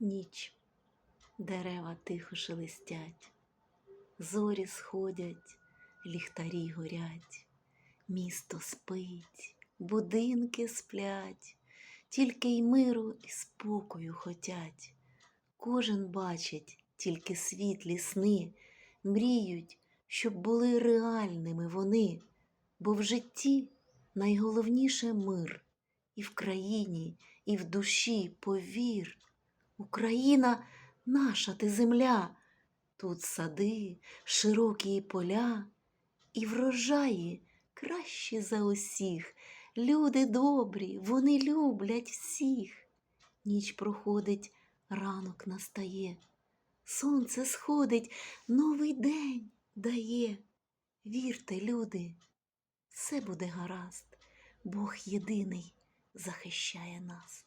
Ніч, дерева тихо шелестять, зорі сходять, ліхтарі горять, місто спить, будинки сплять, тільки й миру і спокою хотять. Кожен бачить тільки світлі сни, мріють, щоб були реальними вони, бо в житті найголовніше мир, і в країні, і в душі повір. Україна наша ти земля, тут сади, широкі поля, і врожаї кращі за усіх. Люди добрі, вони люблять всіх. Ніч проходить, ранок настає, сонце сходить, новий день дає. Вірте, люди, все буде гаразд, Бог єдиний захищає нас.